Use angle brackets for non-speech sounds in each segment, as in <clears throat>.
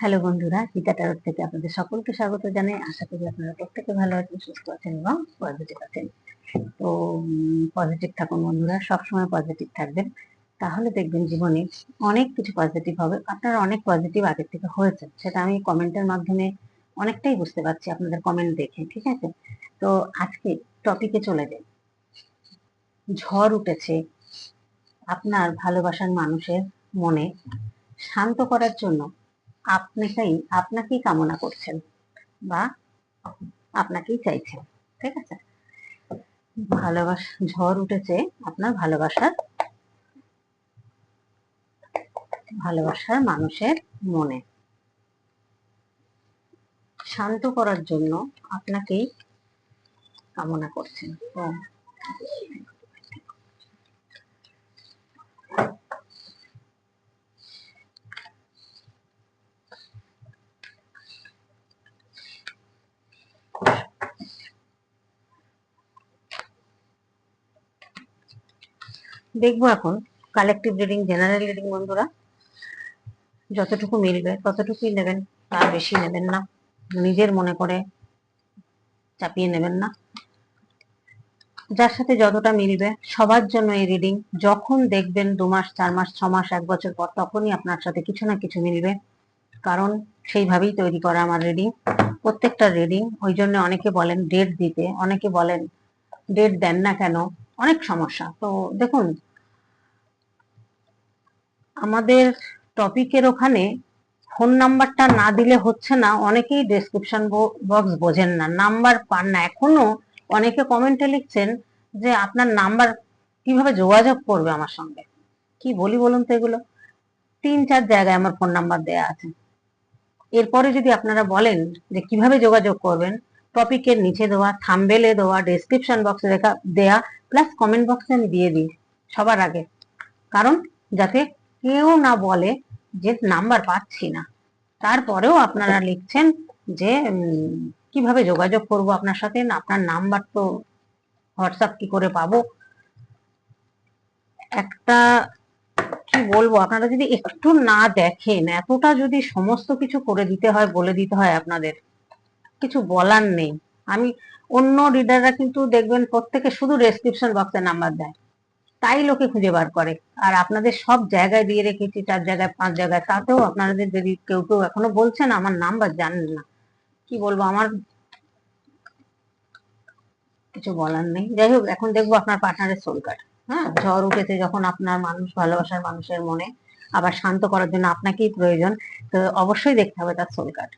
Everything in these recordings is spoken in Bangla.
হ্যালো বন্ধুরা, গীতা টারট থেকে আপনাদের সকলকে স্বাগত জানাই। আশা করি আপনারা প্রত্যেকে ভালো আছেন, সুস্থ আছেন এবং পজিটিভ আছেন। তো পজিটিভ থাকুন বন্ধুরা, সবসময় পজিটিভ থাকবেন। তাহলে দেখবেন জীবনে অনেক কিছু পজিটিভ হবে। আপনারা অনেক পজিটিভ আগের থেকে হয়েছে সেটা আমি কমেন্টের মাধ্যমে অনেকটাই বুঝতে পারছি আপনাদের কমেন্ট দেখে, ঠিক আছে? তো, আজকে টপিকে চলে যাই। ঝড় উঠেছে, আপনার ভালোবাসার মানুষের মনে শান্ত করার জন্য আপনাকেই আপনাকেই কামনা করছেন বা আপনাকেই চাইছেন, ঠিক আছে? ভালোবাসা, ঝড় উঠেছে, আপনার ভালোবাসার ভালোবাসার মানুষের মনে। শান্ত করার জন্য আপনাকেই কামনা করছেন। দেখব এখন কালেকটিভ রিডিং জেনারেল রিডিং বন্ধুরা, যতটুকু মিলবে, ততটুকুই নেবেন, তার বেশি নেবেন না, নিজের মনে করে চাপিয়ে নেবেন না। যার সাথে যতটা মিলবে, সবার জন্য এই রিডিং যখন দেখবেন দু মাস, চার মাস, ছ মাস, এক বছর পর, তখনই আপনার সাথে কিছু না কিছু মিলবে, কারণ সেইভাবেই তৈরি করা আমার রিডিং প্রত্যেকটা রিডিং ওই জন্য অনেকে বলেন ডেট দিতে, অনেকে বলেন ডেট দেন না কেন অনেক সমস্যা। তো দেখুন, আমাদের টপিকের ওখানে ফোন নাম্বারটা না দিলে হচ্ছে না, অনেকেই ডেসক্রিপশন বক্স বোঝেন না। নাম্বার পান না। এখনও অনেকে কমেন্টে লিখছেন যে, আপনার নাম্বার কীভাবে যোগাযোগ করবে আমার সঙ্গে? কি বলি বলুন তো এগুলো? তিন, চার জায়গায় আমার ফোন নাম্বার দেয়া আছে। এরপরে যদি আপনারা বলেন যে, কীভাবে যোগাযোগ করবেন? টপিকের নিচে দেওয়া থাম্বেলে দেওয়া ডেসক্রিপশন বক্সে দেখা দেয়া প্লাস কমেন্ট বক্সে আমি দিয়ে দিই, সবার আগে। কারণ যাতে কেউ না বলে যে নাম্বার পাচ্ছি না। তারপরেও আপনারা লিখছেন যে কীভাবে যোগাযোগ করব আপনার সাথে আপনার নাম্বার তো হোয়াটসঅ্যাপ কি করে পাবো? একটা, কি বলব, আপনারা যদি একটু না দেখেন, এতটা যদি সমস্ত কিছু করে দিতে হয়, বলে দিতে হয় আপনাদের, কিছু বলার নেই। আমি অন্য রিডাররা কিন্তু দেখবেন প্রত্যেকে শুধু ডেসক্রিপশন বক্সে নাম্বার দেয়। তাই লোকে খুঁজে বার করে। আর আপনাদের সব জায়গায় দিয়ে রেখেছি, চার জায়গায়, পাঁচ জায়গায়, তাতেও আপনাদের যদি কেউ কেউ এখনও বলছেন আমার নাম্বার জানেন না। কি বলব, আমার কিছু বলার নেই। যাই হোক, এখন দেখব আপনার পার্টনারের সোল কার্ড হ্যাঁ ঝড় উঠেছে যখন আপনার মানুষ, ভালোবাসার মানুষের মনে আবার শান্ত করার জন্য আপনাকেই প্রয়োজন। তো অবশ্যই দেখতে হবে তার সোল কার্ড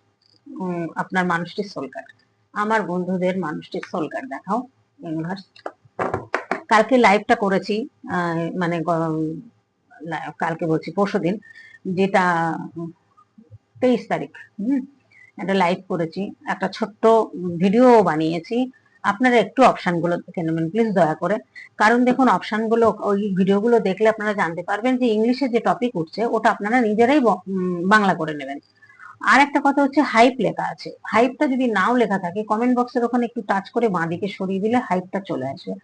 আপনার মানুষটির সোল কার্ড আমার বন্ধুদের মানুষটির সোল কার্ড দেখাও ইউনিভার্স কালকে লাইভটা করেছি মানে কালকে বলছি, পরশু দিন, যেটা তেইশ তারিখ, হুম, একটা লাইভ করেছি, একটা ছোট্ট ভিডিও বানিয়েছি। আপনারা একটু অপশানগুলো দেখে নেবেন প্লিজ দয়া করে। কারণ দেখুন অপশানগুলো ওই ভিডিওগুলো দেখলে আপনারা জানতে পারবেন যে ইংলিশে যে টপিক উঠছে, ওটা আপনারা নিজেরাই বাংলা করে নেবেন। আর একটা কথা হচ্ছে হাইপ লেখা আছে। হাইপটা যদি নাও লেখা থাকে কমেন্ট বক্সের ওখানে একটু টাচ করে বাঁ দিকে সরিয়ে দিলে হাইপটা চলে আসবে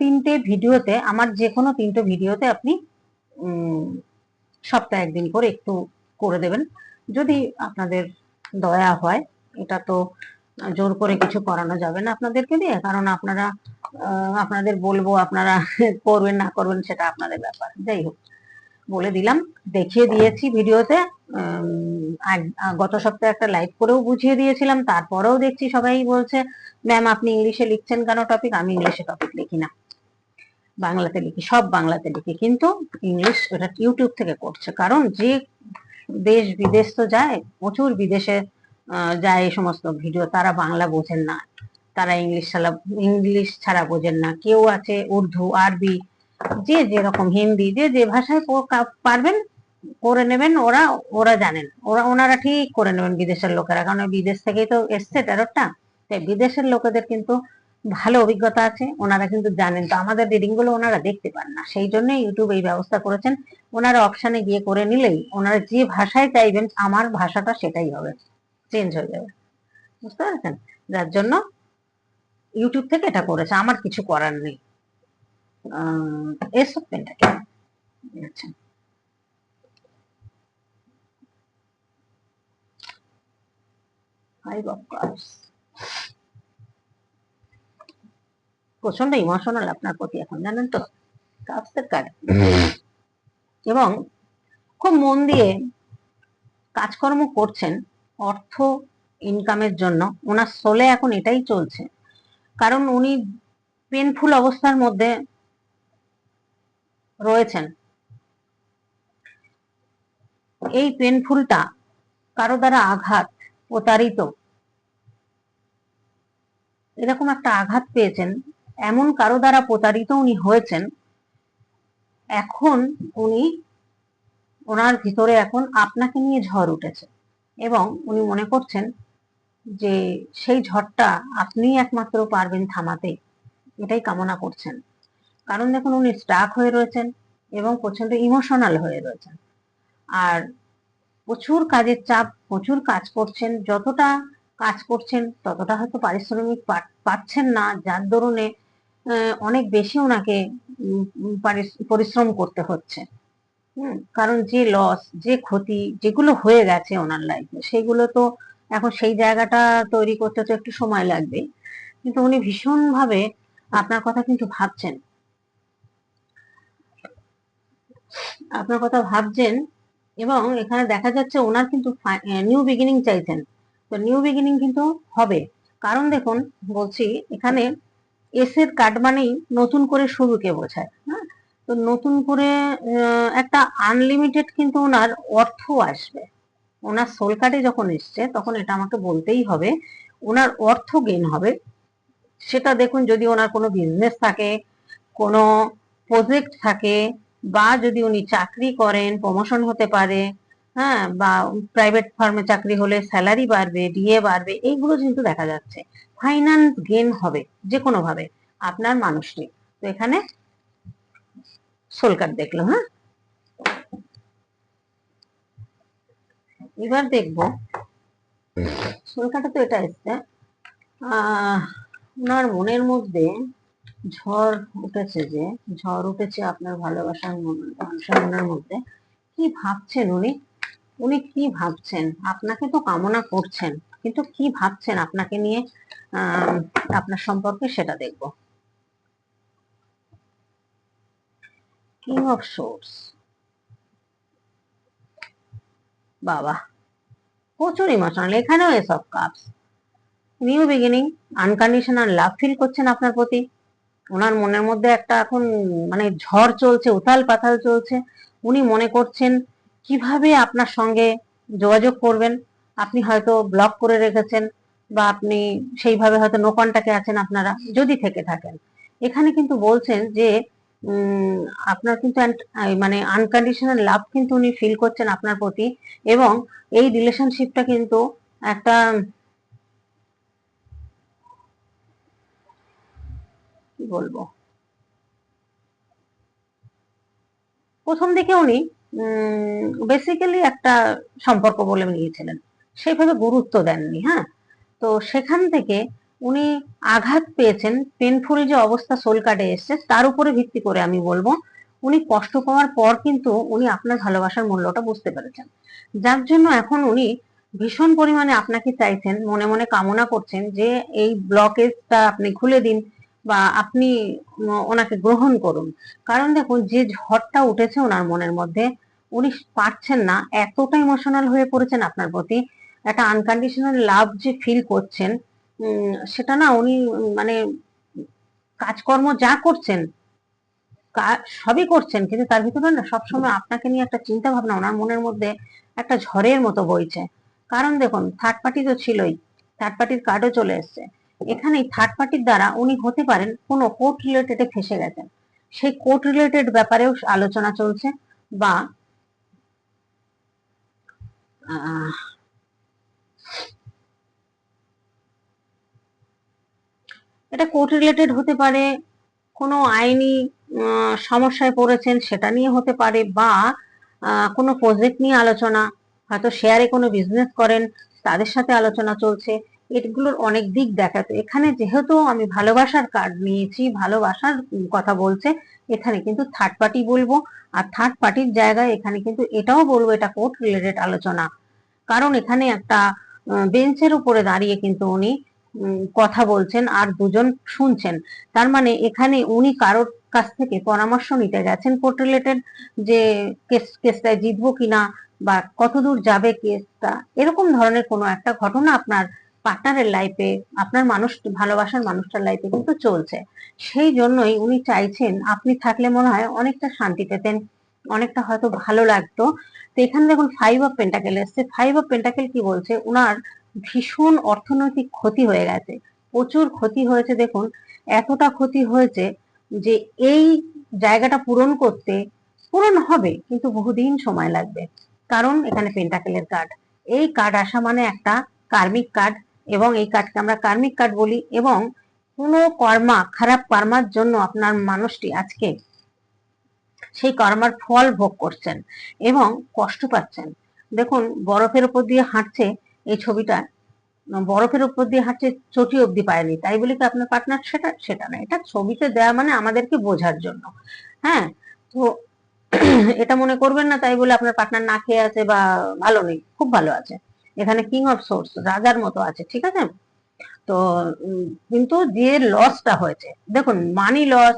তিনটে ভিডিওতে, আমার যে কোনো তিনটে ভিডিওতে আপনি সপ্তাহে একদিন করে একটু করে দেবেন। যদি আপনাদের দয়া হয়, এটা তো জোর করে কিছু করানো যাবে না আপনাদেরকে দিয়ে, কারণ আপনারা আপনাদের বলব, আপনারা করবেন না করবেন সেটা আপনাদের ব্যাপার। যাই হোক। বলে দিলাম। দেখিয়ে দিয়েছি ভিডিওতে। গত সপ্তাহে একটা লাইভ করেও বুঝিয়ে দিয়েছিলাম। তারপরেও দেখছি সবাই বলছে ম্যাম আপনি ইংলিশে লিখছেন কেন টপিক আমি ইংলিশে টপিক লিখি না। বাংলাতে লিখি, সব বাংলাতে লিখি। কিন্তু ইংলিশ ওটা ইউটিউব থেকে করছে। কারণ যে দেশ বিদেশ তো যায়, প্রচুর বিদেশে যায় এই সমস্ত ভিডিও তারা বাংলা বোঝেন না। তারা ইংলিশ ছাড়া ইংলিশ ছাড়া বোঝেন না। কেউ আছে উর্দু, আরবি যে যেরকম হিন্দি, যে যে ভাষায় পারবেন, করে নেবেন, ওরা ওরা জানেন। ওরা, ওনারা ঠিক করে নেবেন বিদেশের লোকেরা, কারণ বিদেশ থেকেই তো এসছে তেরোটা। তাই বিদেশের লোকেদের কিন্তু ভালো অভিজ্ঞতা আছে, ওনারা কিন্তু জানেন। তো আমাদের রিডিংগুলো ওনারা দেখতে পান না। সেই জন্য ইউটিউব এই ব্যবস্থা করেছেন। ওনারা অপশানে গিয়ে করে নিলেই ওনারা যে ভাষায় চাইবেন, আমার ভাষাটা সেটাই হবে। চেঞ্জ হয়ে যাবে। বুঝতে পারছেন? যার জন্য ইউটিউব থেকে এটা করেছে। আমার কিছু করার নেই। এসব পেনটাকে আচ্ছা ফাইভ অফ কাপস প্রচণ্ড ইমোশনাল আপনার প্রতি এখন জানেন তো কাপসের কার্ড এবং খুব মন দিয়ে কাজকর্ম করছেন অর্থ ইনকামের জন্য। ওনার সোলে এখন এটাই চলছে। কারণ উনি পেনফুল অবস্থার মধ্যে রয়েছেন। এই পেনফুলটা কারও দ্বারা আঘাত প্রতারিত। এরকম একটা আঘাত পেয়েছেন, এমন কারও দ্বারা প্রতারিত উনি হয়েছেন, এখন উনি ওনার ভিতরে এখন আপনাকে নিয়ে ঝড় উঠেছে এবং উনি মনে করছেন যে সেই ঝড়টা আপনিই একমাত্র পারবেন থামাতে, এটাই কামনা করছেন। কারণ দেখুন উনি স্টাক হয়ে রয়েছেন এবং প্রচণ্ড ইমোশনাল হয়ে রয়েছেন। আর প্রচুর কাজের চাপ, প্রচুর কাজ করছেন, যতটা কাজ করছেন ততটা হয়তো পারিশ্রমিক পাচ্ছেন না, যার দরুনে অনেক বেশি ওনাকে পরিশ্রম করতে হচ্ছে। কারণ যে লস যে ক্ষতি যেগুলো হয়ে গেছে ওনার লাইফে সেগুলো তো এখন সেই জায়গাটা তৈরি করতে তো একটু সময় লাগবে কিন্তু উনি ভীষণভাবে আপনার কথা কিন্তু ভাবছেন। আপনার কথা ভাবছেন এবং এখানে দেখা যাচ্ছে ওনার কিন্তু নিউ বিগিনিং চাইছেন। তো নিউ বিগিনিং কিন্তু হবে। কারণ দেখুন, বলছি, এখানে এসের কার্ড মানেই নতুন করে শুরুকে বোঝায় হ্যাঁ? তো নতুন করে একটা আনলিমিটেড কিন্তু ওনার অর্থ আসবে। ওনার সোল কার্ডে যখন এসছে, তখন এটা আমাকে বলতেই হবে, ওনার অর্থ গেন হবে। সেটা দেখুন, যদি ওনার কোনো বিজনেস থাকে, কোনো প্রজেক্ট থাকে বা যদি উনি চাকরি করেন প্রমোশন হতে পারে হ্যাঁ বা প্রাইভেট ফার্মে চাকরি হলে স্যালারি বাড়বে ডিএ বাড়বে এইগুলো কিন্তু দেখা যাচ্ছে। ফাইন্যান্স গেন হবে যে কোনো ভাবে আপনার মানুষটি তো এখানে সোল কার্ড দেখল হ্যাঁ? এবার দেখব। সোল কার্ডে তো এটা এসছে। আহ ওনার মনের মধ্যে ঝড় উঠেছে যে, ঝড় উঠেছে আপনার ভালোবাসার মনের মধ্যে। কি ভাবছেন উনি? উনি কি ভাবছেন? আপনাকে তো কামনা করছেন, কিন্তু কি ভাবছেন? আপনাকে নিয়ে আপনার সম্পর্কে সেটা দেখব। কিং অফ সোর্স বাবা, প্রচুর ইমোশনাল এখানেও এসব cups new beginning unconditional love feel করছেন আপনার প্রতি। ওনার মনের মধ্যে একটা এখন মানে ঝড় চলছে, উথাল পাথাল চলছে। উনি মনে করছেন, কীভাবে আপনার সঙ্গে যোগাযোগ করবেন? আপনি হয়তো ব্লক করে রেখেছেন বা আপনি সেইভাবে হয়তো নো কন্টাক্টে আছেন আপনারা, যদি থেকে থাকেন। এখানে কিন্তু বলছেন যে আপনার কিন্তু মানে আনকন্ডিশনাল লাভ কিন্তু উনি ফিল করছেন আপনার প্রতি এবং এই রিলেশনশিপটা কিন্তু একটা কি বলব? প্রথম দিকে উনি বেসিক্যালি একটা সম্পর্ক বলে নিয়েছিলেন। সেইভাবে গুরুত্ব দেননি হ্যাঁ? তো সেখান থেকে উনি আঘাত পেয়েছেন পেনফুল যে অবস্থা সোল কার্ডে এসছে, তার উপরে ভিত্তি করে আমি বলব, উনি কষ্ট পাওয়ার পর কিন্তু উনি আপনার ভালোবাসার মূল্যটা বুঝতে পেরেছেন। যার জন্য এখন উনি ভীষণ পরিমাণে আপনাকে চাইছেন, মনে মনে কামনা করছেন যে এই ব্লকেজটা আপনি খুলে দিন বা আপনি ওনাকে গ্রহণ করুন। কারণ দেখুন, যে ঝড়টা উঠেছে ওনার মনের মধ্যে, উনি পারছেন না, এতটা ইমোশনাল হয়ে পড়েছেন আপনার প্রতি, একটা আনকন্ডিশনাল লাভ যে ফিল করছেন সেটা না উনি মানে কাজকর্ম যা করছেন সবই করছেন, কিন্তু তার ভিতরে না সবসময় আপনাকে নিয়ে একটা চিন্তা ভাবনা ওনার মনের মধ্যে একটা ঝড়ের মতো বইছে। কারণ দেখুন থার্ড পার্টি তো ছিলই থার্ড পার্টির কার্ডও চলে এসছে। এখানে থার্ড পার্টির দ্বারা উনি হতে পারেন কোনো কোর্ট রিলেটেডে ফেসে গেছেন। সেই কোর্ট রিলেটেড ব্যাপারেও আলোচনা চলছে বা এটা কোর্ট রিলেটেড হতে পারে, কোনো আইনি সমস্যায় পড়েছেন সেটা নিয়ে হতে পারে বা কোনো প্রজেক্ট নিয়ে আলোচনা, হয়তো শেয়ারে কোনো বিজনেস করেন, তাদের সাথে আলোচনা চলছে। এগুলোর অনেক দিক দেখাতো। এখানে যেহেতু আমি ভালোবাসার কার্ড নিয়েছি, ভালোবাসার কথা বলছে, এখানে কিন্তু থার্ড পার্টি বলব। আর থার্ড পার্টির জায়গায় এখানে কিন্তু এটাও বলব, এটা কোর্ট রিলেটেড আলোচনা। কারণ এখানে একটা বেঞ্চের উপরে দাঁড়িয়ে কিন্তু উনি কথা বলছেন আর দুজন শুনছেন। তার মানে এখানে উনি কারোর কাছ থেকে পরামর্শ নিতে গেছেন কোর্ট রিলেটেড যে কেস কেসটায় জিতবো কিনা বা কতদূর যাবে কেসটা এরকম ধরনের কোনো একটা ঘটনা আপনার পার্টনারের লাইফে আপনার মানুষ, ভালোবাসার মানুষটার লাইফে কিন্তু চলছে। সেই জন্যই উনি চাইছেন, আপনি থাকলে মনে হয় অনেকটা শান্তি পেতেন অনেকটা হয়তো ভালো লাগতো। তো এখানে দেখুন ফাইভ অফ পেন্টাকেল এসছে। ফাইভ অফ পেন্টাকেল কি বলছে? উনার ভীষণ অর্থনৈতিক ক্ষতি হয়ে গেছে। প্রচুর ক্ষতি হয়েছে, দেখুন। এতটা ক্ষতি হয়েছে যে এই জায়গাটা পূরণ করতে পূরণ হবে, কিন্তু বহুদিন সময় লাগবে। কারণ এখানে পেন্টাকেলের কার্ড এই কার্ড আসা মানে একটা কার্মিক কার্ড এবং এই কার্ডকে আমরা কার্মিক কার্ড বলি এবং কোনো কর্মা, খারাপ কর্মার জন্য আপনার মানুষটি আজকে সেই কর্মার ফল ভোগ করছেন এবং কষ্ট পাচ্ছেন। দেখুন, বরফের উপর দিয়ে হাঁটছে এই ছবিটা, বরফের উপর দিয়ে হাঁটছে চটি অবধি পায়নি। তাই বলে কি আপনার পার্টনার সেটা সেটা না এটা ছবিতে দেয়া মানে আমাদেরকে বোঝার জন্য। হ্যাঁ তো <clears throat> এটা মনে করবেন না তাই বলে আপনার পার্টনার না খেয়ে আছে বা ভালো নেই, খুব ভালো আছে। এখানে কিং অফ সোর্স রাজার মতো আছে, ঠিক আছে? তো কিন্তু যে লসটা হয়েছে, দেখুন মানি লস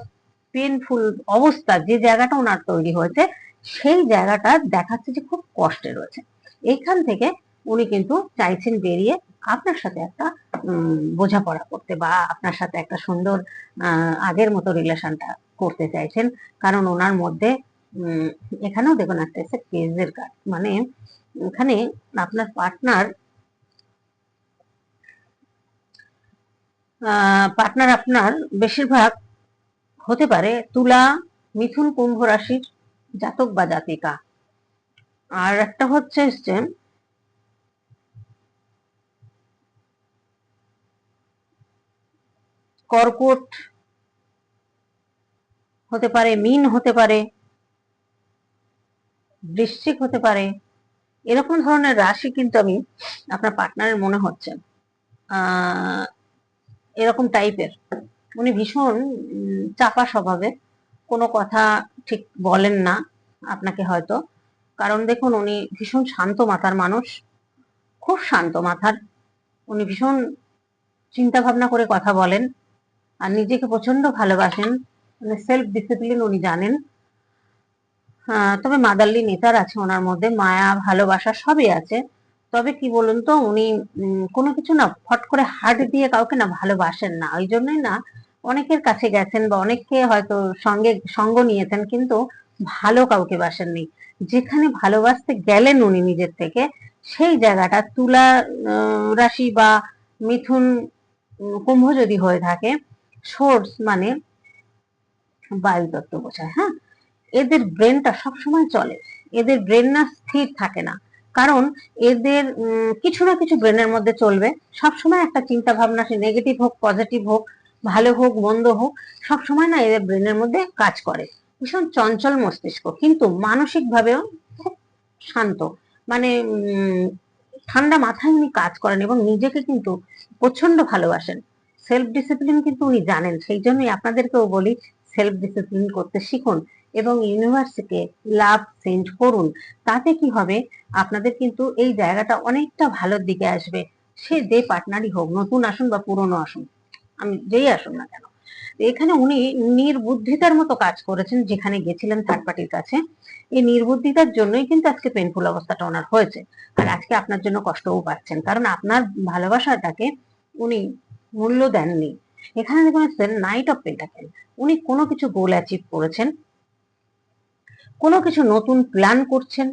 পেনফুল অবস্থা, যে জায়গাটা ওনার তৈরি হয়েছে, সেই জায়গাটা দেখাচ্ছে যে খুব কষ্টে রয়েছে। এইখান থেকে উনি কিন্তু চাইছেন বেরিয়ে আপনার সাথে একটা বোঝাপড়া করতে বা আপনার সাথে একটা সুন্দর আগের মতো রিলেশনটা করতে চাইছেন। কারণ ওনার মধ্যে এখানেও দেখুন একটা কেজের কাজ। মানে এখানে আপনার পার্টনার পার্টনার আপনার বেশিরভাগ হতে পারে তুলা, মিথুন কুম্ভ রাশির জাতক বা জাতিকা। আর একটা হচ্ছে এসছে কর্কট হতে পারে, মিন হতে পারে, বৃশ্চিক হতে পারে এরকম ধরনের রাশি কিন্তু আমি আপনার পার্টনারের মনে হচ্ছে। এরকম টাইপের উনি ভীষণ চাপা স্বভাবের। কোনো কথা ঠিক বলেন না আপনাকে হয়তো। কারণ দেখুন, উনি ভীষণ শান্ত মাথার মানুষ। খুব শান্ত মাথার। উনি ভীষণ চিন্তা ভাবনা করে কথা বলেন। আর নিজেকে প্রচণ্ড ভালোবাসেন। মানে সেলফ ডিসিপ্লিন উনি জানেন। তবে মাদারলি নেতার আছে ওনার মধ্যে, মায়া, ভালোবাসা সবই আছে। তবে কি বলুন তো, উনি কোনো কিছু না, ফট করে হার্ট দিয়ে কাউকে না ভালোবাসেন না। ওই জন্যই না, অনেকের কাছে গেছেন বা অনেককে হয়তো সঙ্গে, সঙ্গ নিয়েছেন, কিন্তু ভালো কাউকে বাসেননি। যেখানে ভালোবাসতে গেলেন উনি নিজের থেকে, সেই জায়গাটা তুলা রাশি বা মিথুন কুম্ভ যদি হয়ে থাকে, সোর্স মানে বায়ু তত্ত্ব বোঝায় হ্যাঁ? এদের ব্রেনটা সবসময় চলে। এদের ব্রেন না স্থির থাকে না। কারণ এদের কিছু না কিছু ব্রেনের মধ্যে চলবে। সবসময় একটা চিন্তা ভাবনা সে নেগেটিভ হোক পজিটিভ হোক, ভালো হোক, মন্দ হোক, সবসময় না এদের ব্রেনের মধ্যে কাজ করে। ভীষণ চঞ্চল মস্তিষ্ক। কিন্তু মানসিক ভাবেও খুব শান্ত। মানে ঠান্ডা মাথায় উনি কাজ করেন এবং নিজেকে কিন্তু প্রচণ্ড ভালোবাসেন। সেলফ ডিসিপ্লিন কিন্তু উনি জানেন। সেই জন্যই আপনাদেরকেও বলি সেলফ ডিসিপ্লিন করতে শিখুন। এবং ইউনিভার্সিটিকে লাভ সেন্ড করুন। তাতে কি হবে? আপনাদের কিন্তু এই জায়গাটা অনেকটা ভালোর দিকে আসবে। সে যে পার্টনারই হোক, নতুন আসুন বা পুরনো আসুন, আমি যেই আসুন না কেন? এখানে উনি নির্বুদ্ধিতার মতো কাজ করেছেন, যেখানে গেছিলেন থার্ড পার্টির কাছে। এই নির্বুদ্ধিতার জন্যই কিন্তু আজকে পেনফুল অবস্থাটা ওনার হয়েছে। আর আজকে আপনার জন্য কষ্টও পাচ্ছেন, কারণ আপনার ভালোবাসাটাকে উনি মূল্য দেননি। এখানে দেখুন নাইট অফ পেন্টাকেল উনি কোনো কিছু গোল অ্যাচিভ করেছেন কোনো কিছু নতুন প্ল্যান করছেন?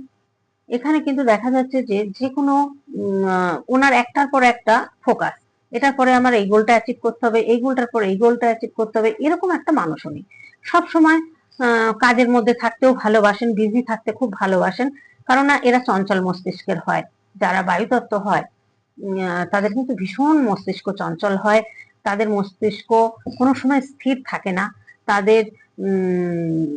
এখানে কিন্তু দেখা যাচ্ছে যে যে কোনো ওনার একটার পর একটা ফোকাস এটার পরে আমার এই গোলটা অ্যাচিভ করতে হবে, এই গোলটার পর এই গোলটা অ্যাচিভ করতে হবে, এরকম একটা মানুষ উনি সবসময় কাজের মধ্যে থাকতেও ভালোবাসেন বিজি থাকতে খুব ভালোবাসেন, কারণ এরা চঞ্চল মস্তিষ্কের হয়, যারা বায়ুতত্ত্ব হয় তাদের কিন্তু ভীষণ মস্তিষ্ক চঞ্চল হয়, তাদের মস্তিষ্ক কোনো সময় স্থির থাকে না, তাদের, উম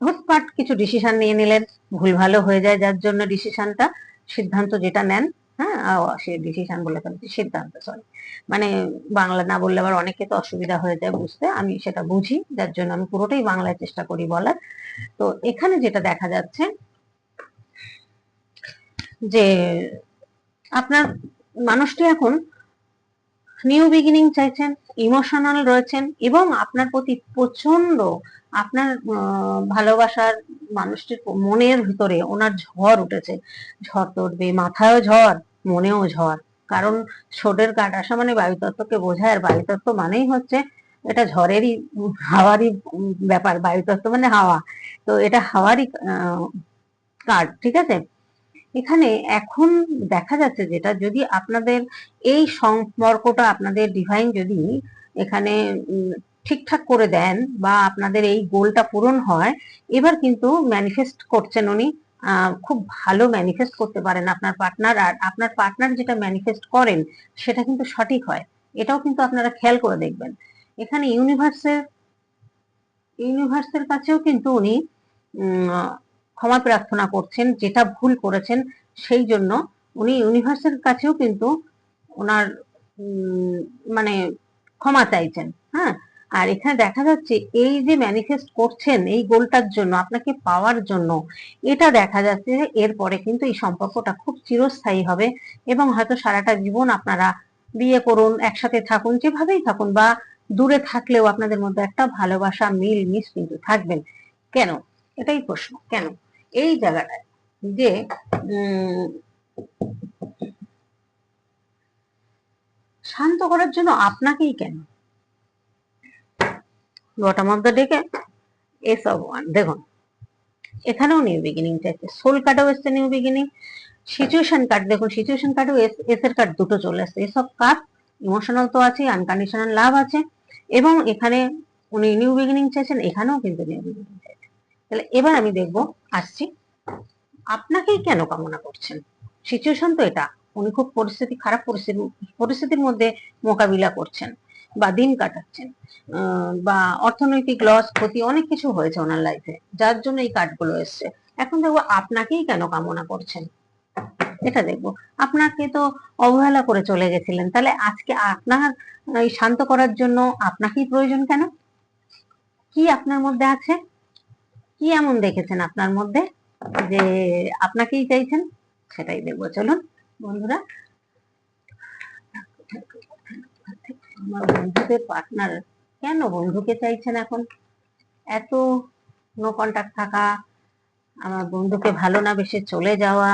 হুটপাট কিছু ডিসিশন নিয়ে নিলেন, ভুল ভালো হয়ে যায় যার জন্য ডিসিশনটা সিদ্ধান্ত যেটা নেন হ্যাঁ সে ডিসিশন বলে ফেলছি, সিদ্ধান্ত সরি মানে বাংলা না বললে আবার অনেকে তো অসুবিধা হয়ে যায় বুঝতে, আমি সেটা বুঝি, যার জন্য আমি পুরোটাই বাংলায় চেষ্টা করি বলার। তো এখানে যেটা দেখা যাচ্ছে যে আপনার মানুষটি এখন নিউ বিগিনিং চাইছেন ইমোশনাল রয়েছেন এবং আপনার প্রতি প্রচণ্ড আপনার ভালোবাসার মানুষটির মনের ভিতরে ওনার ঝড় উঠেছে। ঝড় তো উঠবে মাথায়ও ঝড়, মনেও ঝড়। কারণ ছোটের কাঠ আসা মানে বায়ুতত্ত্বকে বোঝায়, আর বায়ুতত্ত্ব মানেই হচ্ছে এটা ঝড়েরই, হাওয়ারই ব্যাপার। বায়ুতত্ত্ব মানে হাওয়া। তো এটা হাওয়ারই কার্ড ঠিক আছে? এখানে এখন দেখা যাচ্ছে যেটা, যদি আপনাদের এই সম্পর্কটা আপনাদের ডিভাইন যদি এখানে ঠিকঠাক করে দেন বা আপনাদের এই গোলটা পূরণ হয়, এবার কিন্তু ম্যানিফেস্ট করছেন উনি খুব ভালো ম্যানিফেস্ট করতে পারেন আপনার পার্টনার আর আপনার পার্টনার যেটা ম্যানিফেস্ট করেন, সেটা কিন্তু সঠিক হয়। এটাও কিন্তু আপনারা খেয়াল করে দেখবেন। এখানে ইউনিভার্সের ইউনিভার্সের কাছেও কিন্তু উনি ক্ষমা প্রার্থনা করছেন, যেটা ভুল করেছেন, সেই জন্য উনি ইউনিভার্সের কাছেও কিন্তু ওনার মানে ক্ষমা চাইছেন হ্যাঁ? আর এখানে দেখা যাচ্ছে এই যে ম্যানিফেস্ট করছেন, এই গোলটার জন্য, আপনাকে পাওয়ার জন্য, এটা দেখা যাচ্ছে যে এরপরে কিন্তু এই সম্পর্কটা খুব চিরস্থায়ী হবে এবং হয়তো সারাটা জীবন আপনারা বিয়ে করুন, একসাথে থাকুন, যেভাবেই থাকুন বা দূরে থাকলেও আপনাদের মধ্যে একটা ভালোবাসা মিল মিস কিন্তু থাকবেন। কেন? এটাই প্রশ্ন, কেন? এই জায়গাটায় যে শান্ত করার জন্য আপনাকেই কেন? বটম অফ দ্য ডেকে এস অফ ওয়ান দেখুন, এখানেও নিউ বিগিনিং চাইছে সোল কার্ডও এসছে নিউ বিগিনিং সিচুয়েশন কার্ড দেখুন সিচুয়েশন কার্ডও এস এর কার্ড দুটো চলে আসছে। এসব কার্ড ইমোশনাল তো আছে আনকন্ডিশনাল লাভ আছে। এবং এখানে উনি নিউ বিগিনিং চাইছেন এখানেও কিন্তু নিউ বিগিনিং তাহলে এবার আমি দেখব আসছি। আপনাকেই কেন কামনা করছেন? সিচুয়েশন তো এটা। উনি খুব পরিস্থিতি, খারাপ পরিস্থিতি, পরিস্থিতির মধ্যে মোকাবিলা করছেন বা দিন কাটাচ্ছেন। বা অর্থনৈতিক লস ক্ষতি অনেক কিছু হয়েছে ওনার লাইফে যার জন্য এই কার্ডগুলো এসছে। এখন দেখব আপনাকেই কেন কামনা করছেন? এটা দেখব। আপনাকে তো অবহেলা করে চলে গেছিলেন। তাহলে আজকে আপনার শান্ত করার জন্য আপনাকেই প্রয়োজন কেন? কি আপনার মধ্যে আছে? কি এমন দেখেছেন আপনার মধ্যে যে আপনাকেই চাইছেন? সেটাই দেখব, চলুন। বন্ধুরা, আমার বন্ধুদের পার্টনার কেন বন্ধুকে চাইছেন এখন? এত নো কন্টাক্ট থাকা, আমার বন্ধুকে ভালো না বেশে চলে যাওয়া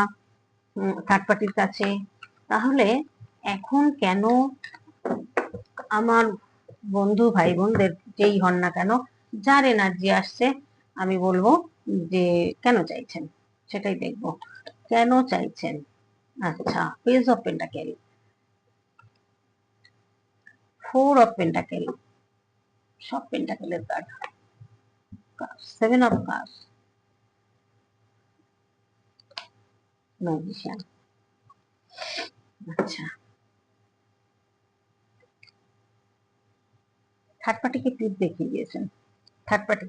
থার্ড পার্টির কাছে, তাহলে এখন কেন আমার বন্ধু ভাই বোনদের যেই হন না কেন, যার এনার্জি আসছে আমি বলব যে কেন চাইছেন? সেটাই দেখব। কেন চাইছেন? আচ্ছা page of pentacle four of pentacle সব পেন্টাকেলের card seven of card magician আচ্ছা। থার্ড পার্টিকে টিপ দেখিয়ে দিয়েছেন। থার্ড পার্টি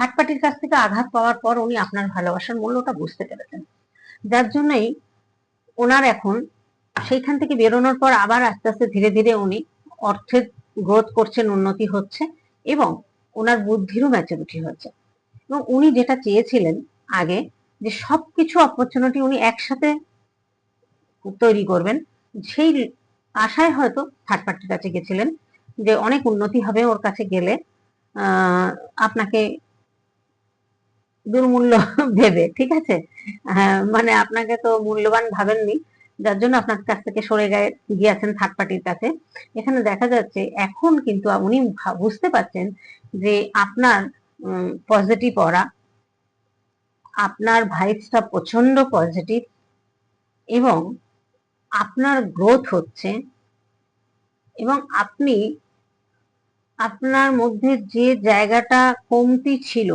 থার্ড পার্টির কাছ থেকে আঘাত পাওয়ার পর উনি আপনার ভালোবাসার মূল্যটা বুঝতে পেরেছেন। যার জন্যই ওনার এখন সেইখান থেকে বেরোনোর পর আবার আস্তে আস্তে ধীরে ধীরে উনি অর্থের গ্রোথ করছেন, উন্নতি হচ্ছে এবং ওনার বুদ্ধিরও ম্যাচুরিটি হচ্ছে এবং উনি যেটা চেয়েছিলেন আগে যে সবকিছু অপরচুনিটি উনি একসাথে তৈরি করবেন, সেই আশায় হয়তো থার্ড পার্টির কাছে গেছিলেন যে অনেক উন্নতি হবে ওর কাছে গেলে আপনাকে দুর্মূল্য <laughs> ভেবে ঠিক আছে? হ্যাঁ, মানে আপনাকে তো মূল্যবান ভাবেননি। যার জন্য আপনার কাছ থেকে সরে গিয়ে গিয়েছেন থার্ড পার্টির কাছে। এখানে দেখা যাচ্ছে এখন কিন্তু উনি বুঝতে পারছেন যে আপনার পজিটিভ অরা আপনার ভাইবসটা প্রচণ্ড পজিটিভ এবং আপনার গ্রোথ হচ্ছে এবং আপনি আপনার মধ্যে যে জায়গাটা কমতি ছিল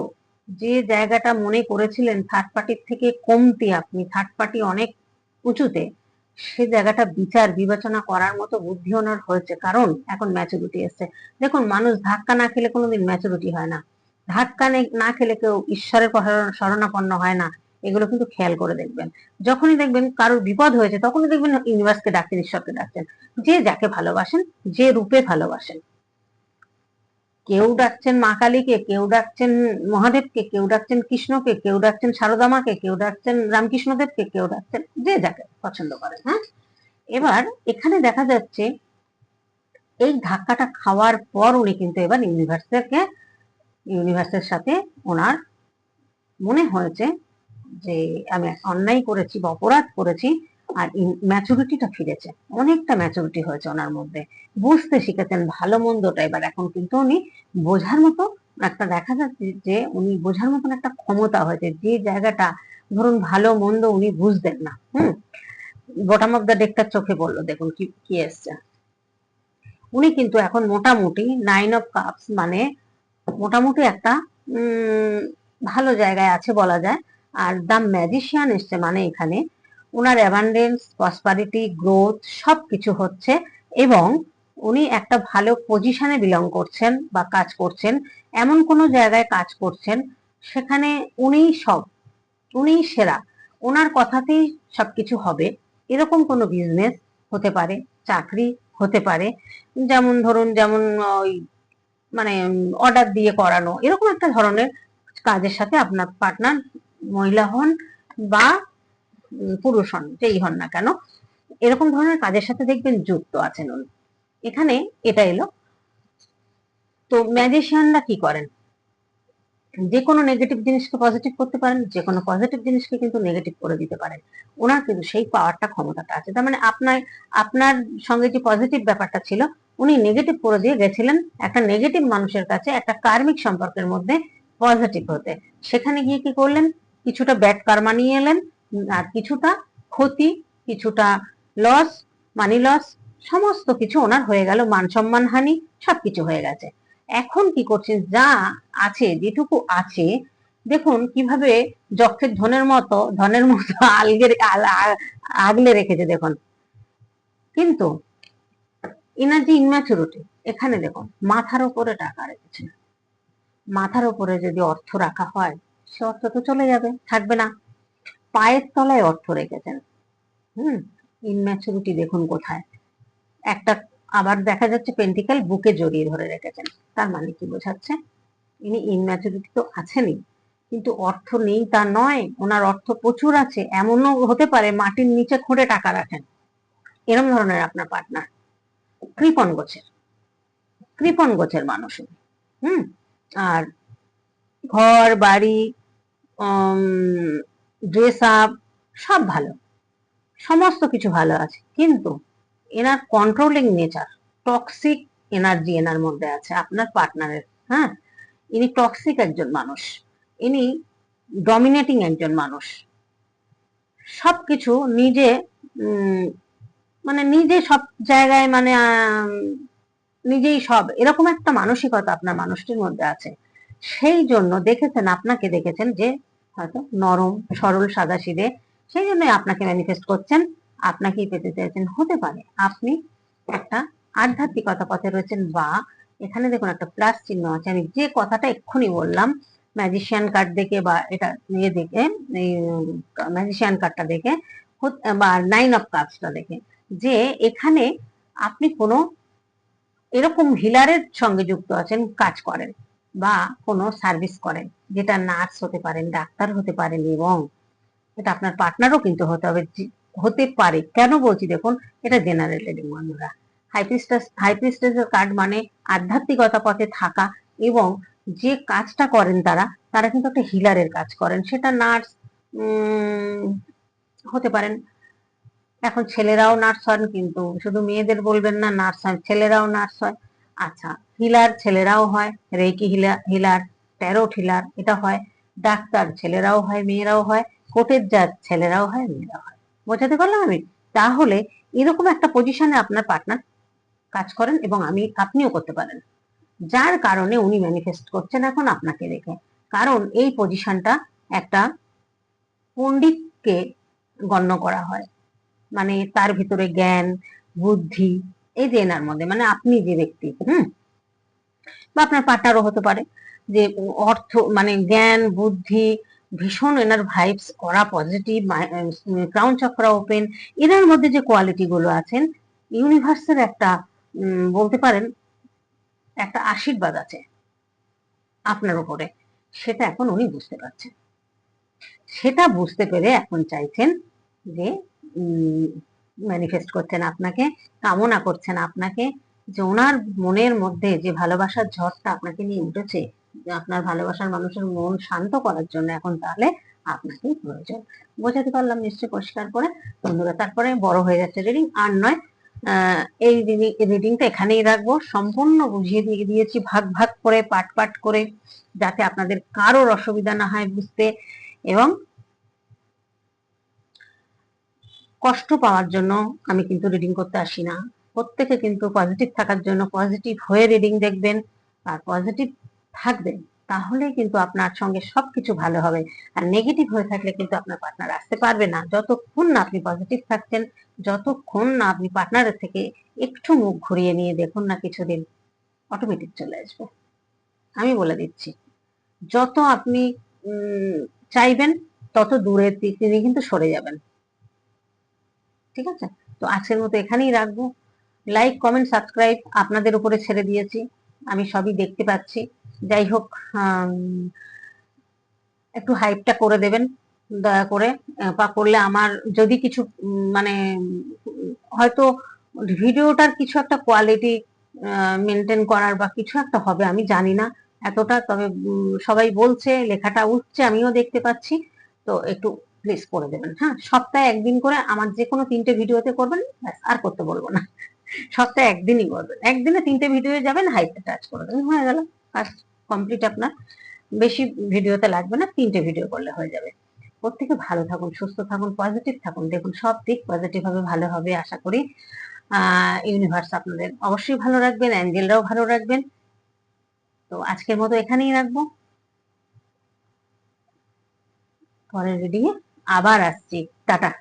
যে জায়গাটা মনে করেছিলেন থার্ড পার্টির থেকে কমতি আপনি থার্ড পার্টি অনেক উঁচুতে, সে জায়গাটা বিচার, বিবেচনা করার মতো বুদ্ধি ওনার হয়েছে। কারণ এখন ম্যাচুরিটি এসছে। দেখুন, মানুষ ধাক্কা না খেলে কোনোদিন ম্যাচুরিটি হয় না। ধাক্কা নে- খেলে কেউ ঈশ্বরের শরণ- শরণাপন্ন হয় না। এগুলো কিন্তু খেয়াল করে দেখবেন। যখনই দেখবেন কারোর বিপদ হয়েছে, তখনই দেখবেন ইউনিভার্সকে ডাকছেন, ঈশ্বরকে ডাকছেন। যে যাকে ভালোবাসেন, যে রূপে ভালোবাসেন। কেউ ডাকছেন মা কালীকে, কেউ ডাকছেন মহাদেবকে, কেউ ডাকছেন কৃষ্ণকে, কেউ ডাকছেন সারদামাকে, কেউ ডাকছেন রামকৃষ্ণদেবকে, কেউ ডাকছেন যে যাকে পছন্দ করেন হ্যাঁ? এবার এখানে দেখা যাচ্ছে এই ধাক্কাটা খাওয়ার পর উনি কিন্তু এবার ইউনিভার্সেরকে ইউনিভার্সের সাথে ওনার মনে হয়েছে যে আমি অন্যায় করেছি বা অপরাধ করেছি আর ম্যাচুরিটিটা ফিরেছে। অনেকটা ম্যাচুরিটি হয়েছে ওনার মধ্যে। বুঝতে শিখেছেন ভালো মন্দটা। এবার এখন কিন্তু উনি বোঝার মতো একটা দেখা যাচ্ছে যে উনি বোঝার মতন একটা ক্ষমতা হয়েছে। যে জায়গাটা ধরুন ভালো, মন্দ উনি বুঝতেন না। হুম? বটম অফ দ্য ডেকটার চোখে পড়ল। দেখুন কি কি এসছে। উনি কিন্তু এখন মোটামুটি নাইন অফ কাপস মানে মোটামুটি একটা, উম, ভালো জায়গায় আছে বলা যায়। আর দ্য ম্যাজিশিয়ান এসছে মানে এখানে ওনার অ্যাবান্ডেন্স প্রসপারিটি গ্রোথ সব কিছু হচ্ছে এবং উনি একটা ভালো পজিশনে বিলং করছেন বা কাজ করছেন, এমন কোনো জায়গায় কাজ করছেন, সেখানে উনিই সব, উনিই সেরা। ওনার কথাতেই সবকিছু হবে। এরকম কোনো বিজনেস হতে পারে, চাকরি হতে পারে, যেমন ধরুন, যেমন ওই মানে অর্ডার দিয়ে করানো, এরকম একটা ধরনের কাজের সাথে আপনার পার্টনার মহিলা হন বা পুরুষ হন যেই হন না কেন? এরকম ধরনের কাজের সাথে দেখবেন যুক্ত আছেন উনি। এখানে এটা এলো। তো ম্যাজিশিয়ানরা কি করেন? যে কোনো নেগেটিভ জিনিসকে পজিটিভ করতে পারেন, যে কোনো পজিটিভ জিনিসকে কিন্তু নেগেটিভ করে দিতে পারেন। ওনার কিন্তু সেই পাওয়ারটা ক্ষমতাটা আছে। তার মানে আপনার আপনার সঙ্গে যে পজিটিভ ব্যাপারটা ছিল, উনি নেগেটিভ করে দিয়ে গেছিলেন একটা নেগেটিভ মানুষের কাছে একটা কার্মিক সম্পর্কের মধ্যে পজিটিভ হতে। সেখানে গিয়ে কি করলেন? কিছুটা ব্যাড কার্মা নিয়ে এলেন। আর কিছুটা ক্ষতি, কিছুটা লস মানি লস সমস্ত কিছু ওনার হয়ে গেল, মান সম্মান হানি, সবকিছু হয়ে গেছে। এখন কি করছেন? যা আছে, যেটুকু আছে, দেখুন কীভাবে যক্ষের ধনের মতো ধনের মতো আলগে আগলে রেখেছে, দেখুন। কিন্তু ইনার যে ইনম্যাচুরিটি এখানে দেখুন, মাথার উপরে টাকা রেখেছে। মাথার উপরে যদি অর্থ রাখা হয়, সে অর্থ তো চলে যাবে, থাকবে না। পায়ের তলায় অর্থ রেখেছেন। হুম ইনম্যাচুরিটি দেখুন কোথায়। একটা আবার দেখা যাচ্ছে পেন্টিক্যাল বুকে জড়িয়ে ধরে রেখেছেন। তার মানে কি বোঝাচ্ছে? ইনি ইনম্যাচুরিটি তো আছেনই, কিন্তু অর্থ নেই তা নয়, ওনার অর্থ প্রচুর আছে, এমনও হতে পারে মাটির নিচে খুঁড়ে টাকা রাখেন। এরম ধরনের আপনার পার্টনার কৃপন গোছের। কৃপন গোছের মানুষ হুম, আর ঘর, বাড়ি ড্রেস আপ সব ভালো। সমস্ত কিছু ভালো আছে। কিন্তু এনার কন্ট্রোলিং নেচার টক্সিক এনার্জি এনার মধ্যে আছে, আপনার পার্টনারের হ্যাঁ? ইনি টক্সিক একজন মানুষ। ইনি ডমিনেটিং একজন মানুষ। সবকিছু নিজে মানে নিজে সব জায়গায় মানে নিজেই সব, এরকম একটা মানসিকতা আপনার মানুষটির মধ্যে আছে। সেই জন্য দেখেছেন, আপনাকে দেখেছেন যে হয়তো নরম, সরল, সাদা সিদে। সেই জন্যই আপনাকে ম্যানিফেস্ট করছেন, আপনাকেই পেতে চাইছেন হতে পারে আপনি একটা আধ্যাত্মিকতা পথে রয়েছেন বা এখানে দেখুন একটা প্লাস চিহ্ন আছে। আমি যে কথাটা এক্ষুনি বললাম ম্যাজিশিয়ান কার্ড দেখে বা এটা নিয়ে দেখে ম্যাজিশিয়ান কার্ডটা দেখে বা নাইন অফ কাপসটা দেখে, যে এখানে আপনি কোনো এরকম হিলারের সঙ্গে যুক্ত আছেন, কাজ করেন। বা কোনো সার্ভিস করেন, যেটা নার্স হতে পারেন, ডাক্তার হতে পারেন এবং এটা আপনার পার্টনারও কিন্তু হতে হবে হতে পারে। কেন বলছি? দেখুন, এটা জেনারেল রিডিং বন্ধুরা হাইপ্রিস্টাস হাইপ্রিস্টাসের কার্ড মানে আধ্যাত্মিকতা পথে থাকা এবং যে কাজটা করেন তারা তারা কিন্তু একটা হিলারের কাজ করেন। সেটা নার্স হতে পারেন। এখন ছেলেরাও নার্স হন কিন্তু শুধু মেয়েদের বলবেন না নার্স হয় ছেলেরাও নার্স হয়। আচ্ছা হিলার ছেলেরাও হয় reiki healer, healer, tarot healer, এটা হয়। ডাক্তার ছেলেরাও হয়, মেয়েরাও হয় কোটের জাত ছেলেরাও হয়, মেয়েরাও হয়। বোঝাতে পারলাম আমি? তাহলে এরকম একটা পজিশনে আপনার পার্টনার কাজ করেন এবং আমি, আপনিও করতে পারেন। যার কারণে উনি ম্যানিফেস্ট করছেন এখন আপনাকে দেখে। কারণ এই পজিশনটা একটা পণ্ডিতকে গণ্য করা হয়। মানে তার ভিতরে জ্ঞান, বুদ্ধি, এই যে এনার মধ্যে। মানে আপনি যে ব্যক্তি, হুম? বা আপনার পার্টনারও হতে পারে, যে অর্থ মানে জ্ঞান, বুদ্ধি, ভীষণ এনার ভাইবস করা পজিটিভ ক্রাউন চক্র ওপেন এনার মধ্যে যে কোয়ালিটি গুলো আছেন ইউনিভার্সের একটা বলতে পারেন, একটা আশীর্বাদ আছে আপনার উপরে, সেটা এখন উনি বুঝতে পারছেন। সেটা বুঝতে পেরে এখন চাইছেন যে ম্যানিফেস্ট করছেন আপনাকে, কামনা করছেন আপনাকে যে ওনার মনের মধ্যে যে ভালোবাসার ঝড়টা আপনাকে নিয়ে উঠেছে আপনার ভালোবাসার মানুষের মন শান্ত করার জন্য এখন তাহলে আপনাকে প্রয়োজন। বোঝাতে পারলাম নিশ্চয়ই পরিষ্কার করে? বন্ধুরা তারপরে বড় হয়ে যাচ্ছে রিডিং আর নয় এই রিডিংটা এখানেই রাখব। সম্পূর্ণ বুঝিয়ে দিয়ে দিয়েছি, ভাগ ভাগ করে পাট পাট করে, যাতে আপনাদের কারোর অসুবিধা না হয় বুঝতে এবং কষ্ট পাওয়ার জন্য আমি কিন্তু রিডিং করতে আসি না। প্রত্যেকে কিন্তু পজিটিভ থাকার জন্য পজিটিভ হয়ে রিডিং দেখবেন আর পজিটিভ থাকবেন তাহলে কিন্তু আপনার সঙ্গে সবকিছু ভালো হবে। আর নেগেটিভ হয়ে থাকলে কিন্তু আপনার পার্টনার আসতে পারবে না। যতক্ষণ না আপনি পজিটিভ থাকছেন, যতক্ষণ না আপনি পার্টনারের থেকে একটু মুখ ঘুরিয়ে নিয়ে দেখুন না কিছুদিন অটোমেটিক চলে আসবে। আমি বলে দিচ্ছি, যত আপনি চাইবেন, তত দূরে তিনি কিন্তু সরে যাবেন। ঠিক আছে? তো আজকের মতো এখানেই রাখব। লাইক কমেন্ট সাবস্ক্রাইব আপনাদের উপরে ছেড়ে দিয়েছি। আমি সবই দেখতে পাচ্ছি। যাই হোক একটু হাইপটা করে দেবেন, দয়া করে। বা করলে আমার যদি কিছু মানে হয়তো ভিডিওটার কিছু একটা কোয়ালিটি মেনটেন করার বা কিছু একটা হবে, আমি জানি না এতটা। তবে সবাই বলছে, লেখাটা উঠছে, আমিও দেখতে পাচ্ছি। তো একটু প্লিজ করে দেবেন হ্যাঁ? সপ্তাহে একদিন করে আমার যে কোনো তিনটে ভিডিওতে করবেন আর করতে বলব না। সপ্তাহে একদিনই করবেন একদিনে তিনটে ভিডিও যাবেন হাইটে টাচ করে। দেবেন হয়ে গেল। কাজ কমপ্লিট আপনার বেশি ভিডিওতে লাগবে না, তিনটে ভিডিও করলে হয়ে যাবে। প্রত্যেকে ভালো থাকুন, সুস্থ থাকুন পজিটিভ থাকুন। দেখুন, সব দিক পজিটিভ ভাবে ভালো হবে, আশা করি। ইউনিভার্স আপনাদের অবশ্যই ভালো রাখবেন অ্যাঞ্জেলরাও ভালো রাখবেন। তো আজকের মতো এখানেই রাখব। পরের রিডিং আবার আসছি। টাটা।